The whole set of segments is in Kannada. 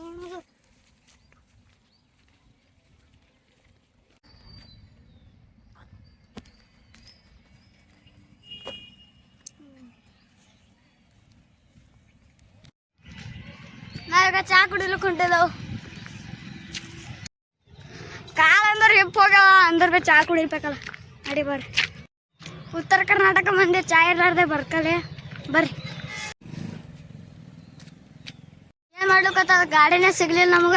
ತಗೊಳೋದು ನಾವೀಗ ಚಾ ಕುಡಿಲಿಕ್ಕೆ ಹೊಂಟಿದವು ಕಾಲ ಅಂದ್ರೆ ಹಿಪ್ ಹೋಗ್ಯಾವ ಅಂದ್ರೆ ಬಿ ಚಾ ಕುಡಿಬೇಕಲ್ಲ ನಡಿ ಬರ್ರಿ ಉತ್ತರ ಕರ್ನಾಟಕ ಮಂದಿ ಚಾ ಇರ್ಲಾರ್ದೆ ಬರ್ಕಲೆ ಬರ್ರಿ ಏನ್ ಮಾಡ್ಲಿಕ್ಕತ್ತ ಗಾಡಿನೇ ಸಿಗ್ಲಿಲ್ಲ ನಮಗ.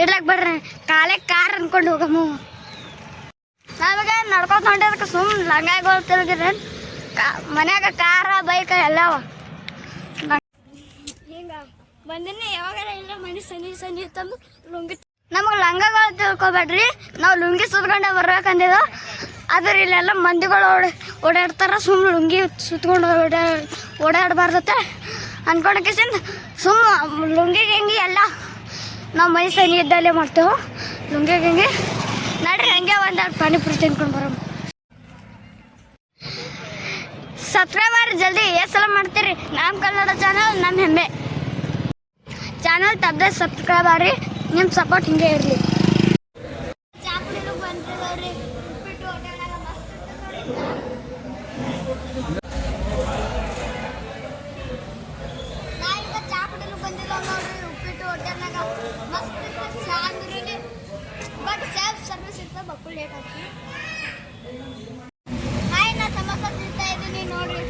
ಇರ್ಲಕ್ ಬರ್ರಿ ಕಾಲೇ ಕಾರ್ ಅನ್ಕೊಂಡು ಹೋಗಮ್ಮ ನಮಗೆ ನಡ್ಕೊತ ಹೊಂಟಿದಕ್ಕೆ ಸುಮ್ ಲಂಗಾಯಿಗಳು ತಿರುಗಿದ್ರೆ ಮನ್ಯಾಗ ಕಾರ ಬೈಕ್ ಎಲ್ಲವ ಹಿಂಗ ಬಂದಿನಿ ಯಾವಾಗಾರ ಇಲ್ಲ ಮನೆ ಸನಿ ಸನಿ ತಂದು ಲುಂಗಿ ನಮಗೆ ಲಂಗಗಳು ತಿಳ್ಕೊಬೇಡ್ರಿ. ನಾವು ಲುಂಗಿ ಸುತ್ಕೊಂಡೆ ಬರ್ಬೇಕಂದಿದ. ಆದ್ರೆ ಇಲ್ಲೆಲ್ಲ ಮಂದಿಗಳು ಓಡ ಓಡಾಡ್ತಾರ. ಸುಮ್ಮನೆ ಲುಂಗಿ ಸುತ್ಕೊಂಡು ಓಡಾ ಓಡಾಡಬಾರ್ದತ್ತೆ ಅನ್ಕೊಂಡಕ್ಕಿಸಿಂದ ಸುಮ್ಮ ಲುಂಗಿ ಗಿಂಗಿ ಎಲ್ಲ ನಾವು ಮೈ ಸನಿ ಇದ್ದಲ್ಲೇ ಮಾಡ್ತೇವೆ. ಲುಂಗಿ ಗಿಂಗಿ. ನಡ್ರಿ, ಹಂಗೆ ಒಂದು ಪಾನಿಪುರಿ ತಿನ್ಕೊಂಡು ಬರೋ ಸಬ್ಸ್ಕ್ರೈಬ್ ಮಾಡಿ ಜಲ್ದಿ. ಎಷ್ಟು ಸಲ ಮಾಡ್ತೀರಿ. ನಮ್ಮ ಕನ್ನಡ ಚಾನಲ್ ನಮ್ಮ ಹೆಮ್ಮೆ. ಚಾನಲ್ ತಪ್ಪದೆ ಸಬ್ಸ್ಕ್ರೈಬ್ ಆಗ್ರಿ ನಿಮ್ಮ ಸಪೋರ್ಟ್ ಹಿಂಗೆ ಇರಲಿ. ಬಟ್ ಸೆಲ್ಫ್ ಸರ್ವಿಸ್ ಇರ್ತದೆ ಮಕ್ಕಳು ಲೇಟ್ ಆಗ್ತದೆ ಹಾಯ್ ನಾ ಸಮೋಸ ಇದ್ದೀನಿ ನೋಡ್ರಿ.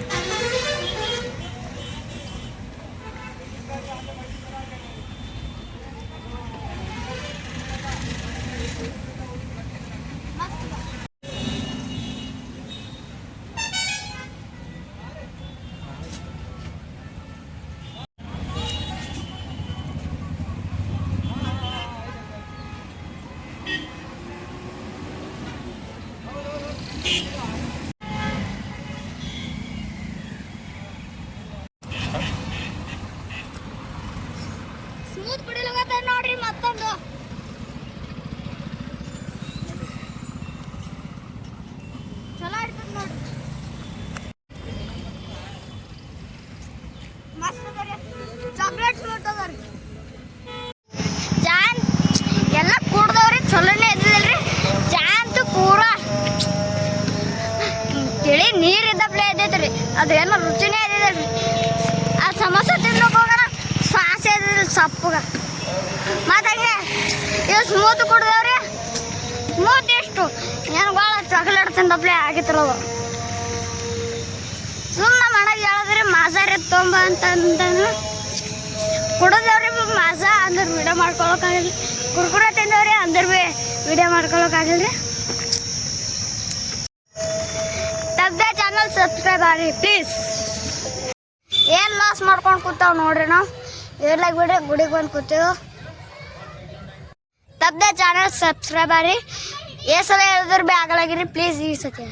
ಸ್ಮೂತ್ ಕುಡಿಲಿಕ್ಕೆ ನೋಡ್ರಿ ಮತ್ತೊಂದು. ಚಲೋ ಆಡ್ತದ ನೋಡ್ರಿ. ಚಾಕ್ಲೇಟ್ ಎಲ್ಲ ಕುಡ್ದವ್ರಿ, ಚಲೋನೇ ಪೂರ ತಿಳಿ ಇದ್ದೈತ್ರಿ ಅದು ರುಚಿನೇ ಇದ್ದಿದ್ರಿ ಸಪ್ಪಗ. ಮತ್ತೆ ಹಂಗೆ ಇದು ಸ್ಮೂತ್ ಕುಡ್ದವ್ರಿ ಸ್ಮೂತ್ ಎಷ್ಟು ಏನು ಭಾಳ ಚಾಕ್ಲೇಟ್ ತಿಂದಪ್ಲೆ ಆಗಿತ್ತಲ್ಲದು ಸುಮ್ಮನೆ ಮನೆಗೆ ಹೇಳಿದ್ರಿ ಮಾಸಾರಿ ತೊಂಬ ಅಂತ ಅಂತಾನು ಕುಡಿದವ್ರಿ ಮಾಸ ಅಂದ್ರೆ ವಿಡಿಯೋ ಮಾಡ್ಕೊಳಕ್ಕಾಗಲ್ಲ ಕುರ್ಕುರೆ ತಿಂದವ್ರಿ, ಅಂದ್ರೆ ಭೀ ವಿಡಿಯೋ ಮಾಡ್ಕೊಳಕ್ಕಾಗಲ್ಲ ತಬ್ದ ಚಾನಲ್ ಸಬ್ಸ್ಕ್ರೈಬ್ ಆಗ್ರಿ ಪ್ಲೀಸ್ ಏನು ಲಾಸ್ ಮಾಡ್ಕೊಂಡು ಕೂತಾವ್ ನೋಡ್ರಿ ನಾವು. ಇರ್ಲಾಗ ಬಿಡ್ರಿ, ಗುಡಿಗೆ ಬಂದು ಕೂತೀವಿ ತಪ್ಪದೆ ಚಾನಲ್ ಸಬ್ಸ್ಕ್ರೈಬ್ ಆಗ್ರಿ ಏ ಸಲ ಹೇಳಿದ್ರು ಭೀ ಆಗಲಾಗಿರಿ ಪ್ಲೀಸ್ ಈ ಸತಿ.